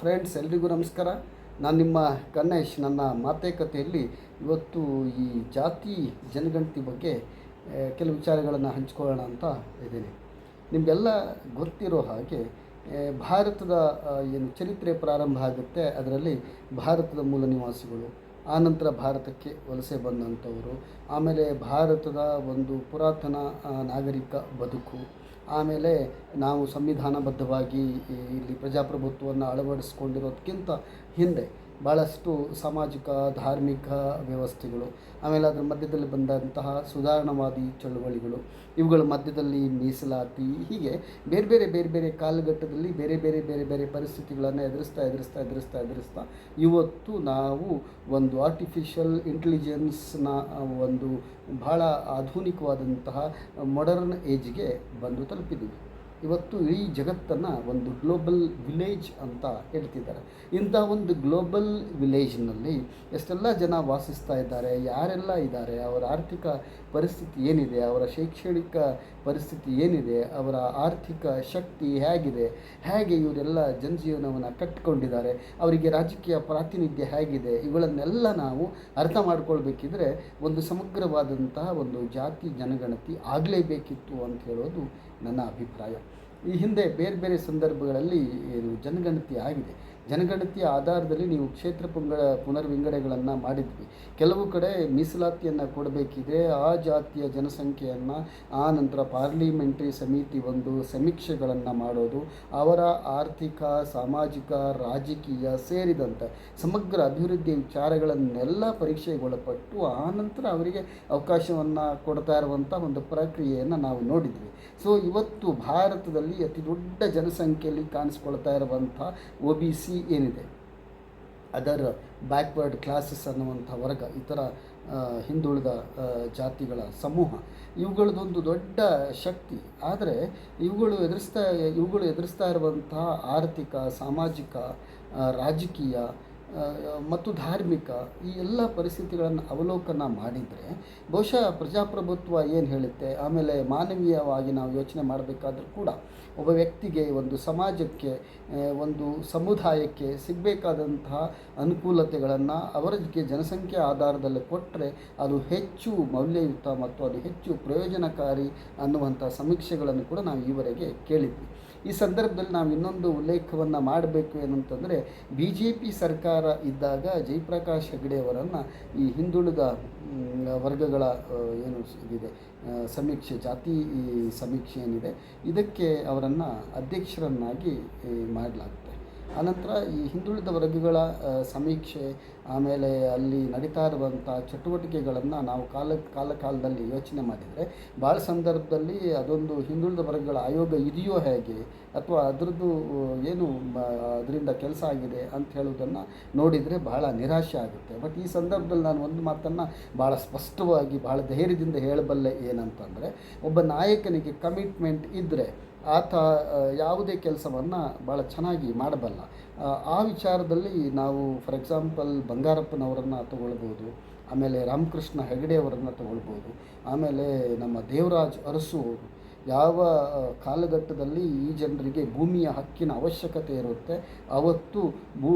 Friends ಎಲ್ರಿಗೂ ನಮಸ್ಕಾರ. ನಾನು ನಿಮ್ಮ ಗಣೇಶ್, ನನ್ನ ಮಾತುಕತೆಯಲ್ಲಿ ಇವತ್ತು ಈ ಜಾತಿ ಜನಗಣತಿ ಬಗ್ಗೆ ಕೆಲವು ವಿಚಾರಗಳನ್ನು ಹಂಚ್ಕೊಳ್ಳೋಣ ಅಂತ ಇದ್ದೀನಿ. ನಿಮಗೆಲ್ಲ ಗೊತ್ತಿರೋ ಹಾಗೆ ಭಾರತದ ಏನು ಚರಿತ್ರೆ ಪ್ರಾರಂಭ ಆಗುತ್ತೆ, ಅದರಲ್ಲಿ ಭಾರತದ ಮೂಲ ನಿವಾಸಿಗಳು ಆನಂತರ ಭಾರತಕ್ಕೆ ವಲಸೆ ಬಂದಂಥವರು, ಆಮೇಲೆ ಭಾರತದ ಒಂದು ಪುರಾತನ ನಾಗರಿಕ ಬದುಕು ಆಮೇಲೆ ನಾವು ಸಂವಿಧಾನಬದ್ಧವಾಗಿ ಇಲ್ಲಿ ಪ್ರಜಾಪ್ರಭುತ್ವವನ್ನು ಅಳವಡಿಸ್ಕೊಂಡಿರೋದಕ್ಕಿಂತ ಹಿಂದೆ ಭಾಳಷ್ಟು ಸಾಮಾಜಿಕ, ಧಾರ್ಮಿಕ ವ್ಯವಸ್ಥೆಗಳು ಆಮೇಲೆ ಅದರ ಮಧ್ಯದಲ್ಲಿ ಬಂದಂತಹ ಸುಧಾರಣವಾದಿ ಚಳುವಳಿಗಳು, ಇವುಗಳ ಮಧ್ಯದಲ್ಲಿ ಮೀಸಲಾತಿ, ಹೀಗೆ ಬೇರೆ ಬೇರೆ ಬೇರೆ ಬೇರೆ ಕಾಲಘಟ್ಟದಲ್ಲಿ ಬೇರೆ ಬೇರೆ ಬೇರೆ ಬೇರೆ ಪರಿಸ್ಥಿತಿಗಳನ್ನು ಎದುರಿಸ್ತಾ ಎದುರಿಸ್ತಾ ಎದುರಿಸ್ತಾ ಎದುರಿಸ್ತಾ ಇವತ್ತು ನಾವು ಒಂದು ಆರ್ಟಿಫಿಷಿಯಲ್ ಇಂಟೆಲಿಜೆನ್ಸ್ನ ಒಂದು ಭಾಳ ಆಧುನಿಕವಾದಂತಹ ಮಾಡರ್ನ್ ಏಜ್ಗೆ ಬಂದು ತಲುಪಿದ್ದೀವಿ. ಇವತ್ತು ಇಡೀ ಜಗತ್ತನ್ನು ಒಂದು ಗ್ಲೋಬಲ್ ವಿಲೇಜ್ ಅಂತ ಹೇಳ್ತಿದ್ದಾರೆ. ಇಂಥ ಒಂದು ಗ್ಲೋಬಲ್ ವಿಲೇಜ್ನಲ್ಲಿ ಎಷ್ಟೆಲ್ಲ ಜನ ವಾಸಿಸ್ತಾ ಇದ್ದಾರೆ, ಯಾರೆಲ್ಲ ಇದ್ದಾರೆ, ಅವರ ಆರ್ಥಿಕ ಪರಿಸ್ಥಿತಿ ಏನಿದೆ, ಅವರ ಶೈಕ್ಷಣಿಕ ಪರಿಸ್ಥಿತಿ ಏನಿದೆ, ಅವರ ಆರ್ಥಿಕ ಶಕ್ತಿ ಹೇಗಿದೆ, ಹೇಗೆ ಇವರೆಲ್ಲ ಜನಜೀವನವನ್ನು ಕಟ್ಟಿಕೊಂಡಿದ್ದಾರೆ ಅವರಿಗೆ ರಾಜಕೀಯ ಪ್ರಾತಿನಿಧ್ಯ ಹೇಗಿದೆ, ಇವುಗಳನ್ನೆಲ್ಲ ನಾವು ಅರ್ಥ ಮಾಡ್ಕೊಳ್ಬೇಕಿದ್ರೆ ಒಂದು ಸಮಗ್ರವಾದಂತಹ ಒಂದು ಜಾತಿ, ಜನಗಣತಿ ಆಗಲೇಬೇಕಿತ್ತು ಅಂತ ಹೇಳೋದು ನನ್ನ ಅಭಿಪ್ರಾಯ. ಈ ಹಿಂದೆ ಬೇರೆ ಬೇರೆ ಸಂದರ್ಭಗಳಲ್ಲಿ ಏನು ಜನಗಣತಿ ಆಗಿದೆ. ಜನಗಣತಿಯ ಆಧಾರದಲ್ಲಿ ನೀವು ಕ್ಷೇತ್ರ ಪುಂಗಡ ಪುನರ್ವಿಂಗಡೆಗಳನ್ನು ಮಾಡಿದ್ವಿ. ಕೆಲವು ಕಡೆ ಮೀಸಲಾತಿಯನ್ನು ಕೊಡಬೇಕಿದೆ ಆ ಜಾತಿಯ ಜನಸಂಖ್ಯೆಯನ್ನು, ಆ ನಂತರ ಪಾರ್ಲಿಮೆಂಟ್ರಿ ಸಮಿತಿ ಒಂದು ಸಮೀಕ್ಷೆಗಳನ್ನು ಮಾಡೋದು, ಅವರ ಆರ್ಥಿಕ, ಸಾಮಾಜಿಕ, ರಾಜಕೀಯ ಸೇರಿದಂತೆ ಸಮಗ್ರ ಅಭಿವೃದ್ಧಿ ವಿಚಾರಗಳನ್ನೆಲ್ಲ ಪರೀಕ್ಷೆಗೊಳಪಟ್ಟು ಆ ನಂತರ ಅವರಿಗೆ ಅವಕಾಶವನ್ನು ಕೊಡ್ತಾ ಇರುವಂಥ ಒಂದು ಪ್ರಕ್ರಿಯೆಯನ್ನು ನಾವು ನೋಡಿದ್ವಿ. ಸೊ ಇವತ್ತು ಭಾರತದಲ್ಲಿ ಅತಿ ದೊಡ್ಡ ಜನಸಂಖ್ಯೆಯಲ್ಲಿ ಕಾಣಿಸ್ಕೊಳ್ತಾ ಇರುವಂಥ ಒ ಬಿ ಸಿ ಏನಿದೆ, ಅದರ್ ಬ್ಯಾಕ್ವರ್ಡ್ ಕ್ಲಾಸಸ್ ಅನ್ನುವಂಥ ವರ್ಗ, ಇತರ ಹಿಂದುಳಿದ ಜಾತಿಗಳ ಸಮೂಹ, ಇವುಗಳದೊಂದು ದೊಡ್ಡ ಶಕ್ತಿ. ಆದರೆ ಇವುಗಳು ಎದುರಿಸ್ತಾ ಇವುಗಳು ಎದುರಿಸ್ತಾ ಇರುವಂತಹ ಆರ್ಥಿಕ, ಸಾಮಾಜಿಕ ರಾಜಕೀಯ ಮತ್ತು ಧಾರ್ಮಿಕ ಈ ಎಲ್ಲ ಪರಿಸ್ಥಿತಿಗಳನ್ನು ಅವಲೋಕನ ಮಾಡಿದರೆ ಬಹುಶಃ ಪ್ರಜಾಪ್ರಭುತ್ವ ಏನು ಹೇಳುತ್ತೆ? ಆಮೇಲೆ ಮಾನವೀಯವಾಗಿ ನಾವು ಯೋಚನೆ ಮಾಡಬೇಕಾದ್ರೂ ಕೂಡ ಒಬ್ಬ ವ್ಯಕ್ತಿಗೆ ಒಂದು ಸಮಾಜಕ್ಕೆ ಒಂದು ಸಮುದಾಯಕ್ಕೆ ಸಿಗಬೇಕಾದಂತಹ ಅನುಕೂಲತೆಗಳನ್ನು ಅವರಿಗೆ ಜನಸಂಖ್ಯೆ ಆಧಾರದಲ್ಲಿ ಕೊಟ್ಟರೆ ಅದು ಹೆಚ್ಚು ಮೌಲ್ಯಯುತ ಮತ್ತು ಅದು ಹೆಚ್ಚು ಪ್ರಯೋಜನಕಾರಿ ಅನ್ನುವಂಥ ಸಮೀಕ್ಷೆಗಳನ್ನು ಕೂಡ ನಾವು ಈವರೆಗೆ ಕೇಳಿದ್ವಿ. ಈ ಸಂದರ್ಭದಲ್ಲಿ ನಾವು ಇನ್ನೊಂದು ಉಲ್ಲೇಖವನ್ನು ಮಾಡಬೇಕು ಏನಂತಂದರೆ, ಬಿ ಜೆ ಪಿ ಸರ್ಕಾರ ಇದ್ದಾಗ ಜಯಪ್ರಕಾಶ್ ಹೆಗ್ಡೆಯವರನ್ನು ಈ ಹಿಂದುಳಿದ ವರ್ಗಗಳ ಏನು ಇದೆ ಸಮೀಕ್ಷೆ, ಜಾತಿ ಸಮೀಕ್ಷೆ ಏನಿದೆ, ಇದಕ್ಕೆ ಅವರನ್ನು ಅಧ್ಯಕ್ಷರನ್ನಾಗಿ ಮಾಡಲಾಗ್ತದೆ. ಆನಂತರ ಈ ಹಿಂದುಳಿದ ವರ್ಗಗಳ ಸಮೀಕ್ಷೆ, ಆಮೇಲೆ ಅಲ್ಲಿ ನಡೀತಾ ಇರುವಂಥ ಚಟುವಟಿಕೆಗಳನ್ನು ನಾವು ಕಾಲ ಕಾಲ ಕಾಲದಲ್ಲಿ ಯೋಚನೆ ಮಾಡಿದರೆ ಭಾಳ ಸಂದರ್ಭದಲ್ಲಿ ಅದೊಂದು ಹಿಂದುಳಿದ ವರ್ಗಗಳ ಆಯೋಗ ಇದೆಯೋ ಹೇಗೆ, ಅಥವಾ ಅದರದ್ದು ಏನು ಅದರಿಂದ ಕೆಲಸ ಆಗಿದೆ ಅಂತ ಹೇಳೋದನ್ನು ನೋಡಿದರೆ ಬಹಳ ನಿರಾಶೆ ಆಗುತ್ತೆ. ಬಟ್ ಈ ಸಂದರ್ಭದಲ್ಲಿ ನಾನು ಒಂದು ಮಾತನ್ನು ಭಾಳ ಸ್ಪಷ್ಟವಾಗಿ ಭಾಳ ಧೈರ್ಯದಿಂದ ಹೇಳಬಲ್ಲೆ ಏನಂತಂದರೆ, ಒಬ್ಬ ನಾಯಕನಿಗೆ ಕಮಿಟ್ಮೆಂಟ್ ಇದ್ದರೆ ಆತ ಯಾವುದೇ ಕೆಲಸವನ್ನು ಭಾಳ ಚೆನ್ನಾಗಿ ಮಾಡಬಲ್ಲ. ಆ ವಿಚಾರದಲ್ಲಿ ನಾವು ಫಾರ್ ಎಕ್ಸಾಂಪಲ್ ಬಂಗಾರಪ್ಪನವರನ್ನು ತಗೊಳ್ಬೋದು, ಆಮೇಲೆ ರಾಮಕೃಷ್ಣ ಹೆಗಡೆಯವರನ್ನು ತಗೊಳ್ಬೋದು, ಆಮೇಲೆ ನಮ್ಮ ದೇವರಾಜ್ ಅರಸು ಅವರು ಯಾವ ಕಾಲಘಟ್ಟದಲ್ಲಿ ಈ ಜನರಿಗೆ ಭೂಮಿಯ ಹಕ್ಕಿನ ಅವಶ್ಯಕತೆ ಇರುತ್ತೆ ಅವತ್ತು ಭೂ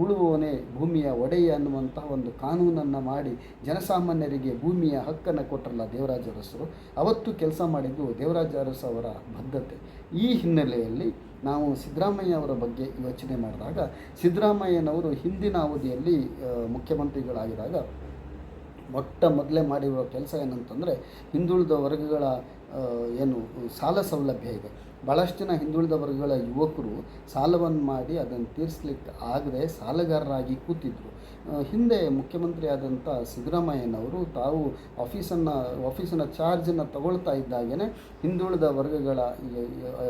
ಉಳುವವನೇ ಭೂಮಿಯ ಒಡೆಯ ಅನ್ನುವಂತಹ ಒಂದು ಕಾನೂನನ್ನು ಮಾಡಿ ಜನಸಾಮಾನ್ಯರಿಗೆ ಭೂಮಿಯ ಹಕ್ಕನ್ನು ಕೊಟ್ಟರಲ್ಲ ದೇವರಾಜ ಅರಸರು ಅವತ್ತು ಕೆಲಸ ಮಾಡಿದ್ದು ದೇವರಾಜ ಅರಸು ಅವರ ಬದ್ಧತೆ. ಈ ಹಿನ್ನೆಲೆಯಲ್ಲಿ ನಾವು ಸಿದ್ದರಾಮಯ್ಯ ಅವರ ಬಗ್ಗೆ ಯೋಚನೆ ಮಾಡಿದಾಗ ಸಿದ್ದರಾಮಯ್ಯನವರು ಹಿಂದಿನ ಅವಧಿಯಲ್ಲಿ ಆ, ಮುಖ್ಯಮಂತ್ರಿಗಳಾಗಿದ್ದಾಗ ಮೊಟ್ಟ ಮೊದಲೇ ಮಾಡಿರುವ ಕೆಲಸ ಏನಂತಂದರೆ ಹಿಂದುಳಿದ ವರ್ಗಗಳ ಏನು, ಸಾಲ ಸೌಲಭ್ಯ ಇದೆ. ಭಾಳಷ್ಟು ಜನ ಹಿಂದುಳಿದ ವರ್ಗಗಳ ಯುವಕರು ಸಾಲವನ್ನು ಮಾಡಿ ಅದನ್ನು ತೀರಿಸ್ಲಿಕ್ಕೆ ಆಗದೆ ಸಾಲಗಾರರಾಗಿ ಕೂತಿದ್ದರು ಹಿಂದೆ ಮುಖ್ಯಮಂತ್ರಿ ಆದಂಥ ಸಿದ್ದರಾಮಯ್ಯನವರು ತಾವು ಆಫೀಸನ್ನು, ಆಫೀಸಿನ ಚಾರ್ಜನ್ನು ತಗೊಳ್ತಾ ಇದ್ದಾಗೇ ಹಿಂದುಳಿದ ವರ್ಗಗಳ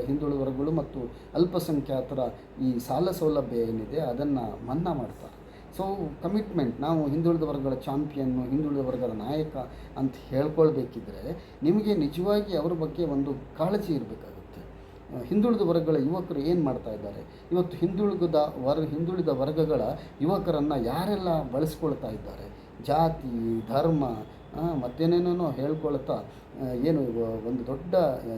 ಹಿಂದುಳಿದ ವರ್ಗಗಳು ಮತ್ತು ಅಲ್ಪಸಂಖ್ಯಾತರ ಈ ಸಾಲ ಸೌಲಭ್ಯ ಏನಿದೆ ಅದನ್ನು ಮನ್ನಾ ಮಾಡ್ತಾರೆ. ಸೊ ಕಮಿಟ್ಮೆಂಟ್ ನಾವು ಹಿಂದುಳಿದ ವರ್ಗಗಳ ಚಾಂಪಿಯನ್ನು ಹಿಂದುಳಿದ ವರ್ಗದ ನಾಯಕ ಅಂತ ಹೇಳ್ಕೊಳ್ಬೇಕಿದ್ರೆ ನಿಮಗೆ ನಿಜವಾಗಿ ಅವರ ಬಗ್ಗೆ ಒಂದು ಕಾಳಜಿ ಇರಬೇಕಾಗುತ್ತೆ. ಹಿಂದುಳಿದ ವರ್ಗಗಳ ಯುವಕರು ಏನು ಮಾಡ್ತಾ ಇದ್ದಾರೆ? ಇವತ್ತು ಹಿಂದುಳಿದ ವರ್, ಹಿಂದುಳಿದ ವರ್ಗಗಳ ಯುವಕರನ್ನು ಯಾರೆಲ್ಲ ಬಳಸ್ಕೊಳ್ತಾ ಇದ್ದಾರೆ? ಜಾತಿ, ಧರ್ಮ ಮತ್ತೇನೇನೋ ಹೇಳ್ಕೊಳ್ತಾ ಏನು ಒಂದು ದೊಡ್ಡ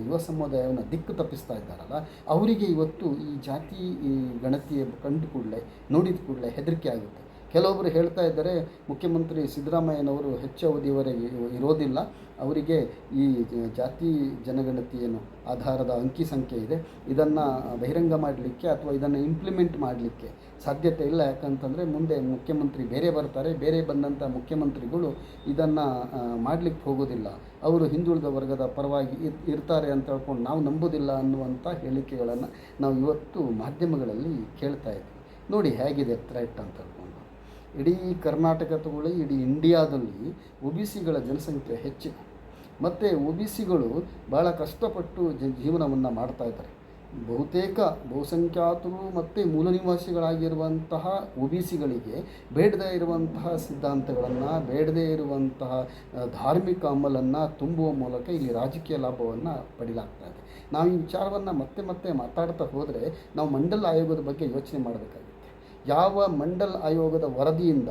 ಯುವ ಸಮುದಾಯವನ್ನು ದಿಕ್ಕು ತಪ್ಪಿಸ್ತಾ ಇದ್ದಾರಲ್ಲ, ಅವರಿಗೆ ಇವತ್ತು ಈ ಜಾತಿ, ಈ ಗಣತಿಯ ಕಂಡು ಕೂಡಲೇ, ನೋಡಿದ ಕೂಡಲೇ ಹೆದರಿಕೆ ಆಗುತ್ತೆ. ಕೆಲವೊಬ್ಬರು ಹೇಳ್ತಾ ಇದ್ದಾರೆ, ಮುಖ್ಯಮಂತ್ರಿ ಸಿದ್ದರಾಮಯ್ಯನವರು ಹೆಚ್ಚು ಅವಧಿಯವರೆಗೆ ಇರೋದಿಲ್ಲ. ಅವರಿಗೆ ಈ ಜಾತಿ ಜನಗಣತಿ ಏನು ಆಧಾರದ ಅಂಕಿ ಸಂಖ್ಯೆ ಇದೆ. ಇದನ್ನು ಬಹಿರಂಗ ಮಾಡಲಿಕ್ಕೆ ಅಥವಾ ಇದನ್ನು ಇಂಪ್ಲಿಮೆಂಟ್ ಮಾಡಲಿಕ್ಕೆ ಸಾಧ್ಯತೆ ಇಲ್ಲ. ಯಾಕಂತಂದರೆ ಮುಂದೆ ಮುಖ್ಯಮಂತ್ರಿ ಬೇರೆ ಬರ್ತಾರೆ. ಬೇರೆ ಬಂದಂಥ ಮುಖ್ಯಮಂತ್ರಿಗಳು ಇದನ್ನು ಮಾಡಲಿಕ್ಕೆ ಹೋಗೋದಿಲ್ಲ. ಅವರು ಹಿಂದುಳಿದ ವರ್ಗದ ಪರವಾಗಿ ಇರ್ತಾರೆ ಅಂತ ಹೇಳ್ಕೊಂಡು ನಾವು ನಂಬೋದಿಲ್ಲ ಅನ್ನುವಂಥ ಹೇಳಿಕೆಗಳನ್ನು ನಾವು ಇವತ್ತು ಮಾಧ್ಯಮಗಳಲ್ಲಿ ಕೇಳ್ತಾ ಇದ್ವಿ. ನೋಡಿ ಹೇಗಿದೆ ಥ್ರೆಟ್ ಅಂತ ಹೇಳ್ಕೊಂಡು. ಇಡೀ ಕರ್ನಾಟಕ ತಗೊಳ್ಳಿ ಇಡೀ ಇಂಡಿಯಾದಲ್ಲಿ ಒ ಬಿ ಸಿಗಳ ಜನಸಂಖ್ಯೆ ಹೆಚ್ಚಿದೆ. ಮತ್ತು ಒ ಬಿ ಸಿಗಳು ಭಾಳ ಕಷ್ಟಪಟ್ಟು ಜ, ಜೀವನವನ್ನು ಮಾಡ್ತಾ ಇದ್ದಾರೆ. ಬಹುತೇಕ ಬಹುಸಂಖ್ಯಾತರು ಮತ್ತು ಮೂಲ ನಿವಾಸಿಗಳಾಗಿರುವಂತಹ ಒ ಬಿ ಸಿಗಳಿಗೆ ಬೇಡದೇ ಇರುವಂತಹ ಸಿದ್ಧಾಂತಗಳನ್ನು, ಬೇಡದೇ ಇರುವಂತಹ ಧಾರ್ಮಿಕ ಅಮಲನ್ನು ತುಂಬುವ ಮೂಲಕ ಇಲ್ಲಿ ರಾಜಕೀಯ ಲಾಭವನ್ನು ಪಡಿಲಾಗ್ತಾ ಇದೆ. ನಾವು ಈ ವಿಚಾರವನ್ನು ಮತ್ತೆ ಮತ್ತೆ ಮಾತಾಡ್ತಾ ಹೋದರೆ ನಾವು ಮಂಡಲ ಆಯೋಗದ ಬಗ್ಗೆ ಯೋಚನೆ ಮಾಡಬೇಕಾಗುತ್ತೆ ಯಾವ ಮಂಡಲ್ ಆಯೋಗದ ವರದಿಯಿಂದ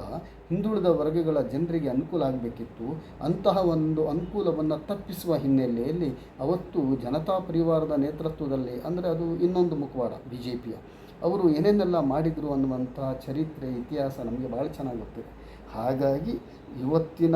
ಹಿಂದುಳಿದ ವರ್ಗಗಳ ಜನರಿಗೆ ಅನುಕೂಲ ಆಗಬೇಕಿತ್ತು, ಅಂತಹ ಒಂದು ಅನುಕೂಲವನ್ನು ತಪ್ಪಿಸುವ ಹಿನ್ನೆಲೆಯಲ್ಲಿ ಅವತ್ತು ಜನತಾ ಪರಿವಾರದ ನೇತೃತ್ವದಲ್ಲಿ, ಅಂದರೆ ಅದು ಇನ್ನೊಂದು ಮುಖವಾಡ ಬಿ ಜೆ ಪಿಯ ಅವರು ಏನೇನೆಲ್ಲ ಮಾಡಿದರು ಅನ್ನುವಂತಹ ಚರಿತ್ರೆ, ಇತಿಹಾಸ ನಮಗೆ ಭಾಳ ಚೆನ್ನಾಗಿ ಗೊತ್ತಿದೆ ಹಾಗಾಗಿ ಇವತ್ತಿನ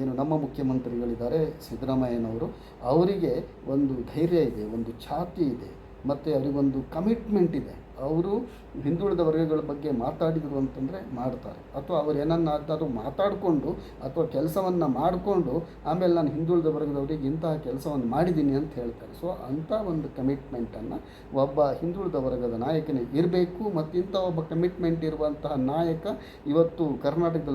ಏನು ನಮ್ಮ ಮುಖ್ಯಮಂತ್ರಿಗಳಿದ್ದಾರೆ ಸಿದ್ದರಾಮಯ್ಯನವರು, ಅವರಿಗೆ ಒಂದು ಧೈರ್ಯ ಇದೆ, ಒಂದು ಛಾತಿ ಇದೆ, ಮತ್ತು ಅವರಿಗೊಂದು ಕಮಿಟ್ಮೆಂಟ್ ಇದೆ. ಅವರು ಹಿಂದುಳಿದ ವರ್ಗಗಳ ಬಗ್ಗೆ ಮಾತಾಡಿದರು ಅಂತಂದರೆ ಮಾಡ್ತಾರೆ. ಅಥವಾ ಅವರು ಏನನ್ನಾದರೂ ಮಾತಾಡಿಕೊಂಡು ಅಥವಾ ಕೆಲಸವನ್ನು ಮಾಡಿಕೊಂಡು ಆಮೇಲೆ ನಾನು ಹಿಂದುಳಿದ ವರ್ಗದವರಿಗೆ ಇಂತಹ ಕೆಲಸವನ್ನು ಮಾಡಿದ್ದೀನಿ ಅಂತ ಹೇಳ್ತಾರೆ. ಸೊ ಅಂಥ ಒಂದು ಕಮಿಟ್ಮೆಂಟನ್ನು ಒಬ್ಬ ಹಿಂದುಳಿದ ವರ್ಗದ ನಾಯಕನಿಗೆ ಇರಬೇಕು ಮತ್ತು ಇಂಥ ಒಬ್ಬ ಕಮಿಟ್ಮೆಂಟ್ ಇರುವಂತಹ ನಾಯಕ ಇವತ್ತು ಕರ್ನಾಟಕದಲ್ಲಿ